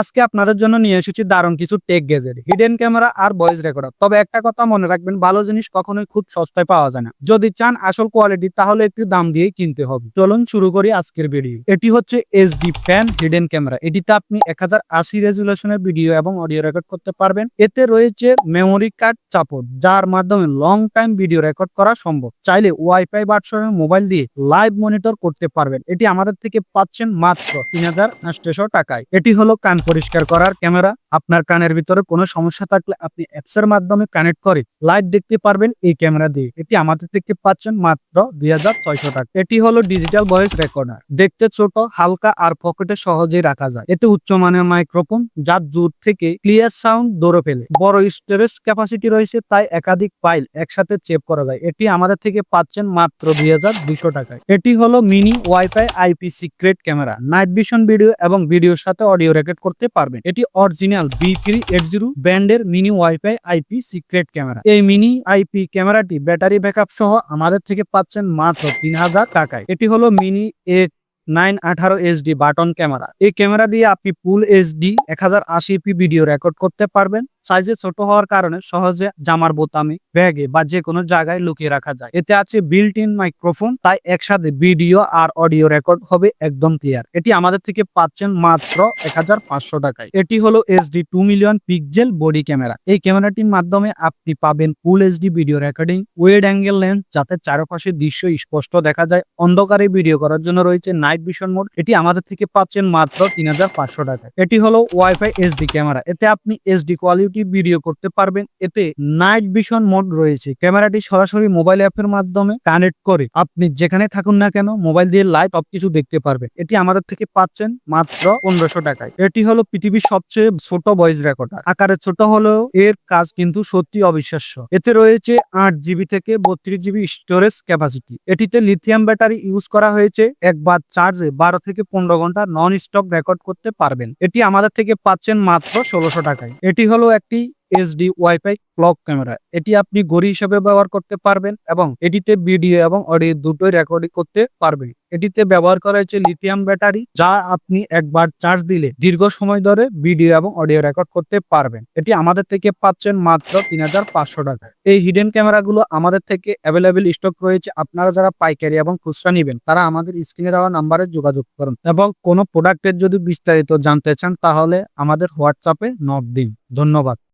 আজকে আপনাদের জন্য নিয়ে এসেছি দারুণ কিছু টেক গেজেট হিডেন ক্যামেরা আর ভয়েস রেকর্ডার তবে একটা কথা মনে রাখবেন, ভালো জিনিস কখনোই খুব সস্তায় পাওয়া যায় না। যদি চান আসল কোয়ালিটি তাহলে একটু দাম দিয়েই কিনতে হবে। চলুন শুরু করি আজকের ভিডিও এটি হচ্ছে এসডি ফ্যান হিডেন ক্যামেরা এটিতে আপনি এক হাজার আশি রেজুলেশনের ভিডিও এবং অডিও রেকর্ড করতে পারবেন। এতে রয়েছে মেমোরি কার্ড চাপট যার মাধ্যমে লং টাইম ভিডিও রেকর্ড করা সম্ভব। চাইলে ওয়াইফাই বাটসনের মোবাইল দিয়ে লাইভ মনিটর করতে পারবেন। এটি আমাদের থেকে পাচ্ছেন মাত্র তিন হাজার আটশো টাকায়। এটি হলো কান পরিষ্কার করার ক্যামেরা আপনার কানের ভিতরে কোনো সমস্যা থাকলে আপনি অ্যাপস এর মাধ্যমে কানেক্ট করে লাইভ দেখতে পারবেন এই ক্যামেরা দিয়ে। এটি আমাদের থেকে পাচ্ছেন মাত্র দুই হাজার ছয়শো টাকা। এটি হলো ডিজিটাল ভয়েস রেকর্ডার। দেখতে ছোট, হালকা আর পকেটে সহজেই রাখা যায়। এতে উচ্চমানের মাইক্রোফোন, যার দূর থেকে ক্লিয়ার সাউন্ড দৌড়ে ফেলে। বড় স্টোরেজ ক্যাপাসিটি রয়েছে, তাই একাধিক ফাইল একসাথে চেপ করা যায়। এটি আমাদের থেকে পাচ্ছেন মাত্র দুই হাজার দুইশো টাকায়। এটি হলো mini wifi IP secret camera. Night vision video এবং ভিডিওর সাথে অডিও রেকর্ড করতে পারবেন। এটি original B three eight zero ব্র্যান্ডের mini wifi IP secret camera. এই মিনি আইপি ক্যামেরাটি ব্যাটারি ব্যাকআপ সহ আমাদের থেকে পাচ্ছেন মাত্র তিন হাজার টাকায়। এটি হলো মিনি এ নাইন আঠারো এইচডি বাটন ক্যামেরা। এই ক্যামেরা দিয়ে আপনি ফুল এইচডি এক হাজার আশি পি ভিডিও রেকর্ড করতে পারবেন। সাইজে ছোট হওয়ার কারণে সহজে জামার বোতামে ব্যাগে বা যে কোনো জায়গায় লুকিয়ে রাখা যায়। এতে আছে বিল্ট ইন মাইক্রোফোন তাই একসাথে ভিডিও আর অডিও রেকর্ড হবে একদম ক্লিয়ার এটি আমাদের থেকে পাচ্ছেন মাত্র এক হাজার পাঁচশো টাকায়। এটি হলো SD two million pixel body camera এই ক্যামেরাটির মাধ্যমে আপনি পাবেন full HD video recording wide angle lens যাতে চারপাশে দৃশ্য স্পষ্ট দেখা যায়। অন্ধকারে ভিডিও করার জন্য রয়েছে নাইট ভিশন মোড এটি আমাদের থেকে পাচ্ছেন মাত্র তিন হাজার পাঁচশো টাকা এটি হলো ওয়াইফাই এসডি ক্যামেরা এতে আপনি এসডি কোয়ালিটি ভিডিও করতে পারবেন? এতে নাইট ভিশন মোড রয়েছে। ক্যামেরাটি সরাসরি মোবাইল অ্যাপের মাধ্যমে কানেক্ট করে আপনি যেখানে থাকুন না কেন মোবাইল দিয়ে লাইভ সবকিছু দেখতে পারবেন। এটি আমাদের থেকে পাচ্ছেন মাত্র পনেরোশো টাকায়। এটি হলো পৃথিবীর সবচেয়ে ছোট ভয়েস রেকর্ডার আকারে ছোট হলেও এর কাজ কিন্তু সত্যি অবিশ্বাস্য। এতে রয়েছে আট জিবি থেকে বত্রিশ জিবি স্টোরেজ ক্যাপাসিটি এটিতে লিথিয়াম ব্যাটারি ইউজ করা হয়েছে। একবার চার্জে বারো থেকে পনেরো ঘণ্টা নন স্টপ রেকর্ড করতে পারবেন। এটি আমাদের থেকে পাচ্ছেন মাত্র ষোলোশো টাকায়। এটি হলো একটি এইচডি ওয়াইফাই ক্লক ক্যামেরা এটি আপনি ঘড়ি হিসেবে ব্যবহার করতে পারবেন এবং এটিতে ভিডিও এবং অডিও দুটোই রেকর্ডিং করতে পারবেন। এটিতে ব্যবহার করা হয়েছে লিথিয়াম ব্যাটারি যা আপনি একবার চার্জ দিলে দীর্ঘ সময় ধরে ভিডিও এবং অডিও রেকর্ড করতে পারবেন। এটি আমাদের থেকে পাচ্ছেন মাত্র তিন হাজার পাঁচশো টাকায় এই হিডেন ক্যামেরাগুলো আমাদের থেকে অ্যাভেলেবেল স্টক রয়েছে। আপনারা যারা পাইকারি এবং খুচরা নেবেন, তারা আমাদের স্ক্রিনে দেওয়া নাম্বারে যোগাযোগ করুন। এবং কোনো প্রোডাক্টের যদি বিস্তারিত জানতে চান, তাহলে আমাদের হোয়াটসঅ্যাপে নক দিন। ধন্যবাদ।